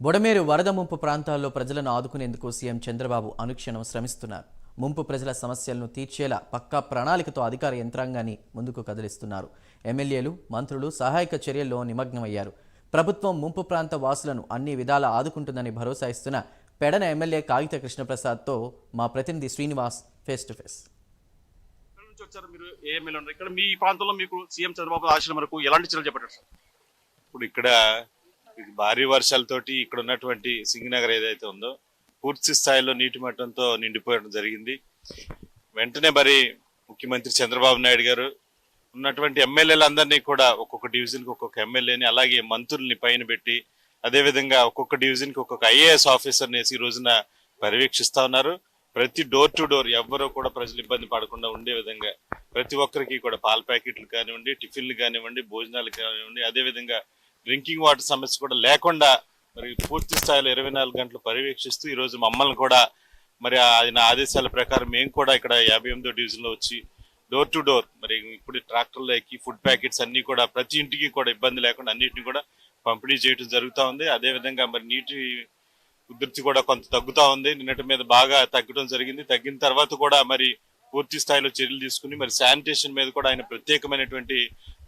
బుడమేరు వరద ముంపు ప్రాంతాల్లో ప్రజలను ఆదుకునేందుకు సీఎం చంద్రబాబు అనుక్షణం శ్రమిస్తున్నారు. ముంపు ప్రజల సమస్యలను తీర్చేలా పక్కా ప్రణాళికతో అధికార యంత్రాంగాన్ని ముందుకు కదిలిస్తున్నారు. ఎమ్మెల్యేలు మంత్రులు సహాయక చర్యల్లో నిమగ్నమయ్యారు. ప్రభుత్వం ముంపు ప్రాంత వాసులను అన్ని విధాలా ఆదుకుంటుందని భరోసా ఇస్తున్న పెడన ఎమ్మెల్యే కాగిత కృష్ణప్రసాద్తో మా ప్రతినిధి శ్రీనివాస్ ఫేస్ టు ఫేస్. వచ్చారు మీరు? ఏ ఎమ్మెల్యే ఉన్నారు? ఇక్కడ మీ ప్రాంతంలో మీకు సీఎం చంద్రబాబు ఆశల వరకు ఎలాంటి చర్యలు చేపట్టారు సార్? ఇప్పుడు ఇక్కడ భారీ వర్షాలతోటి ఇక్కడ ఉన్నటువంటి సింగనగర్ ఏదైతే ఉందో పూర్తి స్థాయిలో నీటి మట్టంతో నిండిపోయడం జరిగింది. వెంటనే మరి ముఖ్యమంత్రి చంద్రబాబు నాయుడు గారు ఉన్నటువంటి ఎమ్మెల్యేలందరినీ కూడా ఒక్కొక్క డివిజన్కి ఒక్కొక్క ఎమ్మెల్యేని అలాగే మంత్రుల్ని పైన పెట్టి అదేవిధంగా ఒక్కొక్క డివిజన్కి ఒక్కొక్క ఐఏఎస్ ఆఫీసర్ని వేసి ఈ రోజున పర్యవేక్షిస్తా ఉన్నారు. ప్రతి డోర్ టు డోర్ ఎవ్వరూ కూడా ప్రజలు ఇబ్బంది పడకుండా ఉండే విధంగా ప్రతి ఒక్కరికి కూడా పాల ప్యాకెట్లు కానివ్వండి టిఫిన్లు కానివ్వండి భోజనాలు కానివ్వండి అదేవిధంగా డ్రింకింగ్ వాటర్ సమస్య కూడా లేకుండా మరి పూర్తి స్థాయిలో ఇరవై నాలుగు గంటలు పర్యవేక్షిస్తూ ఈరోజు మమ్మల్ని కూడా మరి ఆయన ఆదేశాల ప్రకారం మేము కూడా ఇక్కడ యాభై ఎనిమిదో డివిజన్లో వచ్చి డోర్ టు డోర్ మరి ఇప్పుడు ట్రాక్టర్లో ఎక్కి ఫుడ్ ప్యాకెట్స్ అన్నీ కూడా ప్రతి ఇంటికి కూడా ఇబ్బంది లేకుండా అన్నింటినీ కూడా పంపిణీ చేయడం జరుగుతూ ఉంది. అదే విధంగా మరి నీటి ఉధృతి కూడా కొంత తగ్గుతూ ఉంది. నిన్నటి మీద బాగా తగ్గడం జరిగింది. తగ్గిన తర్వాత కూడా మరి పూర్తి స్థాయిలో చర్యలు తీసుకుని మరి శానిటేషన్ మీద కూడా ఆయన ప్రత్యేకమైనటువంటి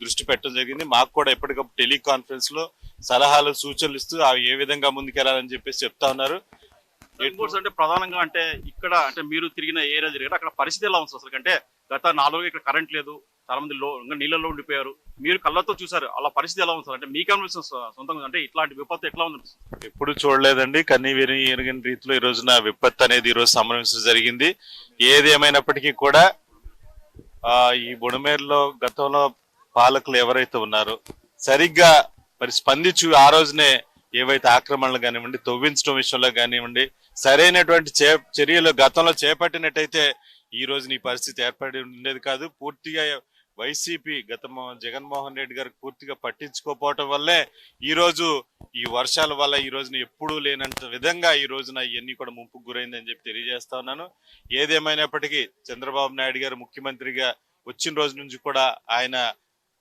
దృష్టి పెట్టడం జరిగింది. మాకు కూడా ఎప్పటికప్పుడు టెలికాన్ఫరెన్స్లో సలహాలు సూచనలు ఇస్తూ అవి ఏ విధంగా ముందుకెళ్ళాలని చెప్పేసి చెప్తా ఉన్నారు. ఇంకోటి అంటే ప్రధానంగా అంటే ఇక్కడ అంటే మీరు తిరిగిన ఏరియా జరిగారు అక్కడ పరిస్థితి ఎలా ఉంది అసలు? అంటే గత నాలుగు ఇక్కడ కరెంట్ లేదు చాలా మంది లో ఇంకా నీళ్ళలో ఉండిపోయారు. మీరు కళ్ళతో చూసారు అలా పరిస్థితి ఎలా ఉంది అంటే మీకు అనిపిస్తుంది సొంతంగా అంటే ఇట్లాంటి విపత్తు ఎట్లా ఉంది ఎప్పుడు చూడలేదండి. కన్నీ విని ఎరగని రీతిలో ఈ రోజున విపత్తు అనేది ఈ రోజు సంభవించడం జరిగింది. ఏది ఏమైనప్పటికీ కూడా ఈ బుడమేరులో గతంలో పాలకులు ఎవరైతే ఉన్నారో సరిగ్గా మరి స్పందించు ఆ రోజునే ఏవైతే ఆక్రమణలు కానివ్వండి తవ్వించడం విషయంలో కానివ్వండి సరైనటువంటి చే చర్యలు గతంలో చేపట్టినట్టయితే ఈ రోజు నీ పరిస్థితి ఏర్పడి ఉండేది కాదు. పూర్తిగా వైసీపీ గత జగన్మోహన్ రెడ్డి గారు పూర్తిగా పట్టించుకోకపోవటం వల్లే ఈ రోజు ఈ వర్షాల వల్ల ఈ రోజున ఎప్పుడూ లేనంత విధంగా ఈ రోజున ఇవన్నీ కూడా ముంపుకు గురైందని చెప్పి తెలియజేస్తా ఉన్నాను. ఏదేమైనప్పటికీ చంద్రబాబు నాయుడు గారు ముఖ్యమంత్రిగా వచ్చిన రోజు నుంచి కూడా ఆయన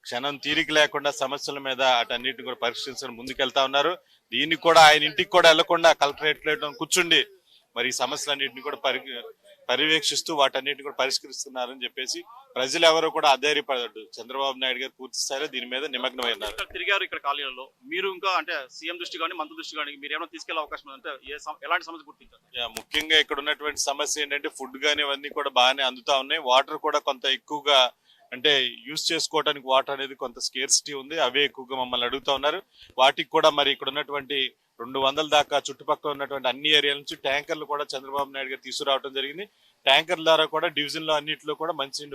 క్షణం తీరిక లేకుండా సమస్యల మీద అటన్నిటిని కూడా పరిష్కరించడం ముందుకెళ్తా ఉన్నారు. దీన్ని కూడా ఆయన ఇంటికి కూడా వెళ్ళకుండా కలెక్టరేట్ కూర్చుండి మరి ఈ సమస్యలన్నింటినీ కూడా పరి పర్యవేక్షిస్తూ వాటన్నిటిని కూడా పరిష్కరిస్తున్నారని చెప్పేసి ప్రజలు ఎవరు కూడా అధైర్యపడద్దు. చంద్రబాబు నాయుడు గారు పూర్తి స్థాయిలో దీని మీద నిమగ్నమై ఉన్నారు ఇక్కడ తిరిగారు ఇక్కడ కాలనీలలో. మీరు ఇంకా అంటే సీఎం దృష్టి కానీ మంత్రి దృష్టి కానీ మీరు ఏమైనా తీసుకెళ్ళే అవకాశం అంటే ఎలాంటి సమస్య గుర్తించారు? ముఖ్యంగా ఇక్కడ ఉన్నటువంటి సమస్య ఏంటంటే ఫుడ్ గానీ ఇవన్నీ కూడా బాగానే అందుతా ఉన్నాయి. వాటర్ కూడా కొంత ఎక్కువగా అంటే యూస్ చేసుకోవడానికి వాటర్ అనేది కొంత స్కేర్సిటీ ఉంది. అవే ఎక్కువగా మమ్మల్ని అడుగుతా ఉన్నారు. వాటికి కూడా మరి ఇక్కడ ఉన్నటువంటి రెండు వందల దాకా చుట్టుపక్కల ఉన్నటువంటి అన్ని ఏరియాల నుంచి ట్యాంకర్లు కూడా చంద్రబాబు నాయుడు గారు తీసుకురావడం జరిగింది. ట్యాంకర్ ద్వారా కూడా డివిజన్లో అన్నింటిలో కూడా మంచి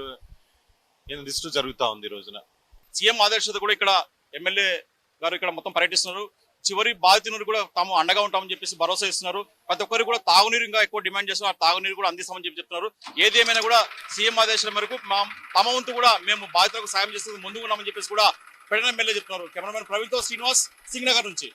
లిస్టు జరుగుతా ఉంది ఈ రోజున. సీఎం ఆదర్శత కూడా ఇక్కడ ఎమ్మెల్యే గారు ఇక్కడ మొత్తం పర్యటిస్తున్నారు. చివరి బాధితులు కూడా తాము అండగా ఉంటామని చెప్పేసి భరోసా ఇస్తున్నారు. ప్రతి ఒక్కరు కూడా తాగునీరు ఇంకా ఎక్కువ డిమాండ్ చేస్తున్నారు. తాగునీరు కూడా అందిస్తామని చెప్పి చెప్తున్నారు. ఏది ఏమైనా కూడా సీఎం ఆదేశాల మేరకు మా తమ వంతు కూడా మేము బాధితులకు సాయం చేస్తూ ముందుకు ఉన్నామని చెప్పేసి కూడా పెట్టడం ఎమ్మెల్యే చెప్తున్నారు. కెమెరామెన్ ప్రవీణ్తో శ్రీనివాస్ సింగ్ నగర్ నుంచి.